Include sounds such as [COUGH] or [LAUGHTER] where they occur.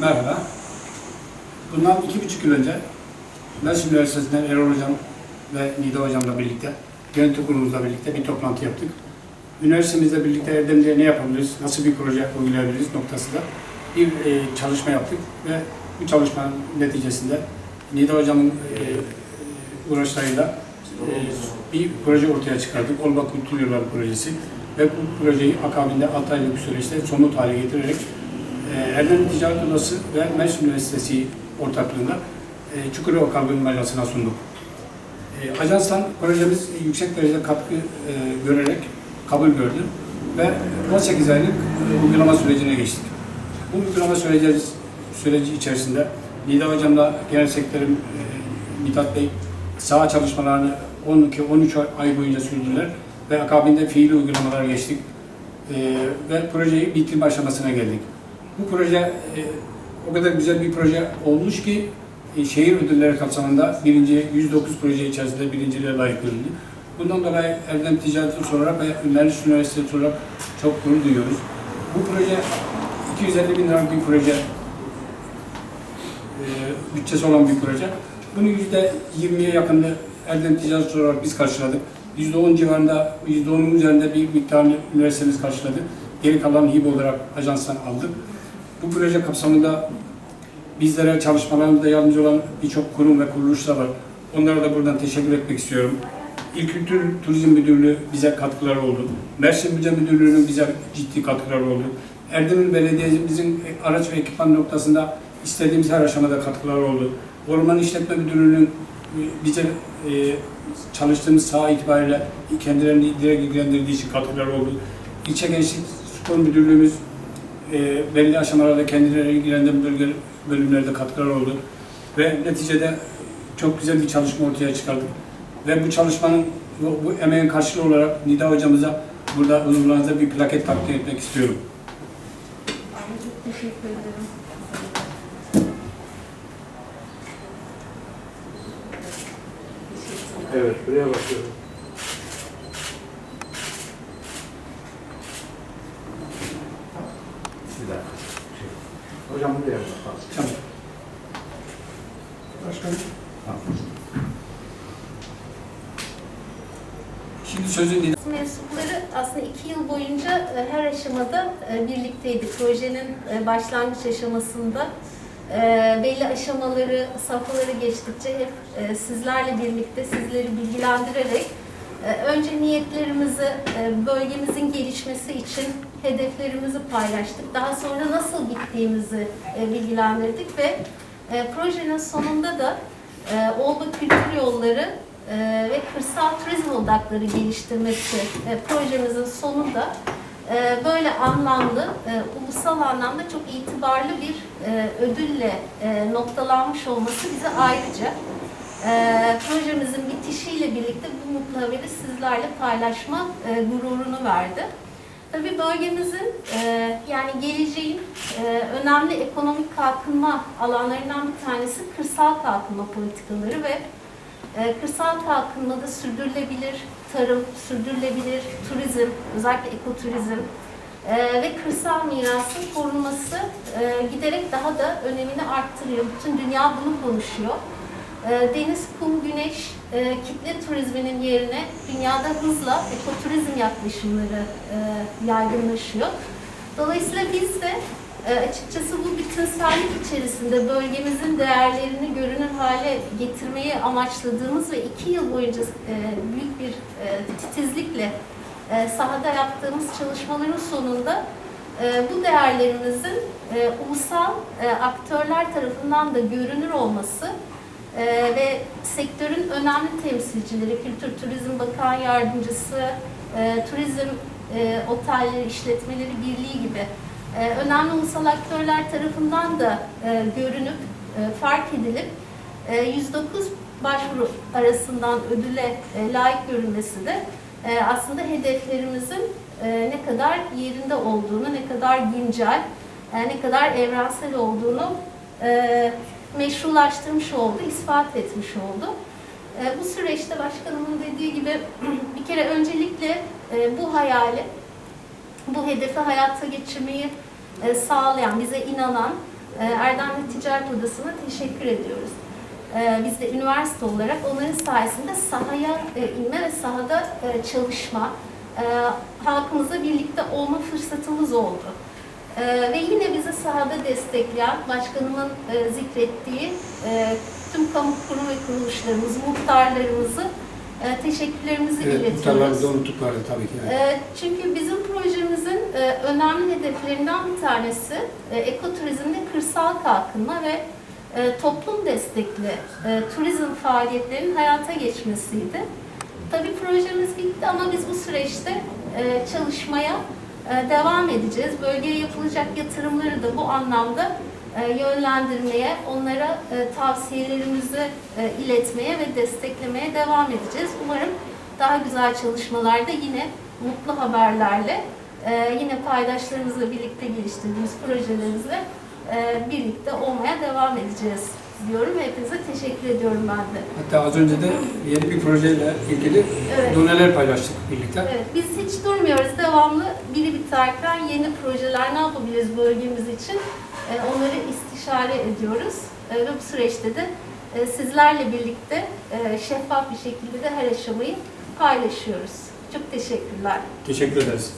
Merhaba. Bundan iki buçuk yıl önce Mersin Üniversitesi'nden Erol Hocam ve Nida Hocam'la birlikte, yönetim kurulumuzla birlikte bir toplantı yaptık. Üniversitemizle birlikte Erdemli'ye ne yapabiliriz, nasıl bir proje uygulayabiliriz noktasında bir e, çalışma yaptık ve bu çalışmanın neticesinde Nida Hocam'ın e, uğraşlarıyla e, bir proje ortaya çıkardık. Olma Kültür Yolları Projesi ve bu projeyi akabinde 6 aylık bir süreçte somut hale getirerek e, Erdem Ticaret Odası ve Mersin Üniversitesi ortaklığında e, Çukurova Kalkınma Ajansı'na sunduk. E, ajanstan projemiz yüksek derecede katkı e, görerek kabul gördü ve 18 aylık uygulama sürecine geçtik. Bu uygulama süreci, süreci içerisinde Nida Hocam'la Genel Sekreterim Mithat Bey saha çalışmalarını 12-13 ay boyunca sürdürdüler ve akabinde fiili uygulamalara geçtik ve projeyi bitirme aşamasına geldik. Bu proje e, o kadar güzel bir proje olmuş ki e, şehir ödülleri kapsamında birinci 109 proje içerisinde birinciliğe layık görüldü. Bundan dolayı Erdem Ticaret olarak ve Mersin Üniversitesi olarak çok gurur duyuyoruz. Bu proje 250 bin liralık bir proje, e, bütçesi olan bir proje. Yüzde 20'ye yakınını Erdem Ticaret olarak biz karşıladık. Yüzde 10 civarında, yüzde 10'un üzerinde bir miktarını üniversitemiz karşıladı. Geri kalan hibe olarak ajanstan aldık. Bu proje kapsamında bizlere çalışmalarımızda yardımcı olan birçok kurum ve kuruluşlar var. Onlara da buradan teşekkür etmek istiyorum. İl Kültür Turizm Müdürlüğü bize katkıları oldu. Mersin Müze Müdürlüğü'nün bize ciddi katkıları oldu. Erdemir Belediye'mizin araç ve ekipman noktasında istediğimiz her aşamada katkıları oldu. Orman İşletme Müdürlüğü'nün e, bize e, çalıştığımız saha itibariyle kendilerini direkt ilgilendirdiği için katkıları oldu. İlçe Gençlik Spor Müdürlüğümüz e, belli aşamalarda kendileri ilgilendiren bölge, bölümlerde katkılar oldu. Ve neticede çok güzel bir çalışma ortaya çıkardık. Ve bu çalışmanın, bu, bu emeğin karşılığı olarak Nida hocamıza burada huzurlarınızda bir plaket takdim etmek istiyorum. Çok teşekkür ederim. Evet, buraya bakıyorum. Dakika. Şey, Hocam buraya bak. Tamam. Başkanım. Şimdi sözü Nida Mensupları aslında iki yıl boyunca e, her aşamada e, birlikteydi. Projenin e, başlangıç aşamasında belli aşamaları, safhaları geçtikçe hep sizlerle birlikte sizleri bilgilendirerek önce niyetlerimizi, bölgemizin gelişmesi için hedeflerimizi paylaştık. Daha sonra nasıl gittiğimizi e, bilgilendirdik ve e, projenin sonunda da e, Olba Kültür Yolları e, ve kırsal turizm odakları geliştirmesi e, projemizin sonunda e, böyle anlamlı, e, ulusal anlamda çok itibarlı bir e, ödülle e, noktalanmış olması bize ayrıca e, projemizin bitişiyle birlikte bu mutlu haberi sizlerle paylaşma e, gururunu verdi. Tabii bölgemizin e, yani geleceğin e, önemli ekonomik kalkınma alanlarından bir tanesi kırsal kalkınma politikaları ve e, kırsal kalkınmada sürdürülebilir tarım, sürdürülebilir turizm, özellikle ekoturizm e, ve kırsal mirasın korunması e, giderek daha da önemini arttırıyor. Bütün dünya bunu konuşuyor. E, deniz, kum, güneş, e, kitle turizminin yerine dünyada hızla ekoturizm yaklaşımları e, yaygınlaşıyor. Dolayısıyla biz de e, açıkçası bu bütünsellik içerisinde bölgemizin değerlerini görünür hale getirmeyi amaçladığımız ve iki yıl boyunca büyük bir titizlikle sahada yaptığımız çalışmaların sonunda bu değerlerimizin ulusal aktörler tarafından da görünür olması e, ve sektörün önemli temsilcileri, Kültür Turizm Bakan Yardımcısı, e, Turizm e, Otelleri İşletmeleri Birliği gibi. E, önemli ulusal aktörler tarafından da e, görünüp, e, fark edilip e, 109 başvuru arasından ödüle e, layık görülmesi de e, aslında hedeflerimizin e, ne kadar yerinde olduğunu, ne kadar güncel, e, ne kadar evrensel olduğunu e, meşrulaştırmış oldu, ispat etmiş oldu. E, bu süreçte başkanımın dediği gibi [CLEARS THROAT] bir kere öncelikle e, bu hayali, bu hedefi hayata geçirmeyi e, sağlayan, bize inanan Erdemli Ticaret Odası'na teşekkür ediyoruz. Biz de üniversite olarak onların sayesinde sahaya inme ve sahada çalışma, halkımızla birlikte olma fırsatımız oldu. E, Ve yine bizi sahada destekleyen, başkanımın e, zikrettiği e, tüm kamu kurum ve kuruluşlarımız, muhtarlarımızı e, teşekkürlerimizi Evet, iletiyoruz. muhtarlarımızı unuttukları tabii ki. evet. E, Çünkü bizim projemizin e, önemli hedeflerinden bir tanesi e, ekoturizmde kırsal kalkınma ve e, toplum destekli e, turizm faaliyetlerinin hayata geçmesiydi. Tabii projemiz bitti ama biz bu süreçte e, çalışmaya devam edeceğiz. Bölgeye yapılacak yatırımları da bu anlamda e, yönlendirmeye, onlara e, tavsiyelerimizi e, iletmeye ve desteklemeye devam edeceğiz. Umarım daha güzel çalışmalarda yine mutlu haberlerle, yine paydaşlarımızla birlikte geliştirdiğimiz projelerimizle birlikte olmaya devam edeceğiz diyorum. Hepinize teşekkür ediyorum ben de. Hatta az önce de yeni bir projeyle ilgili Evet. doneler paylaştık birlikte. Evet, biz hiç durmuyoruz. Devamlı biri biterken yeni projeler ne yapabiliriz bölgemiz için e, onları istişare ediyoruz. E, ve bu süreçte de e, sizlerle birlikte şeffaf bir şekilde de her aşamayı paylaşıyoruz. Çok teşekkürler. Teşekkür ederiz.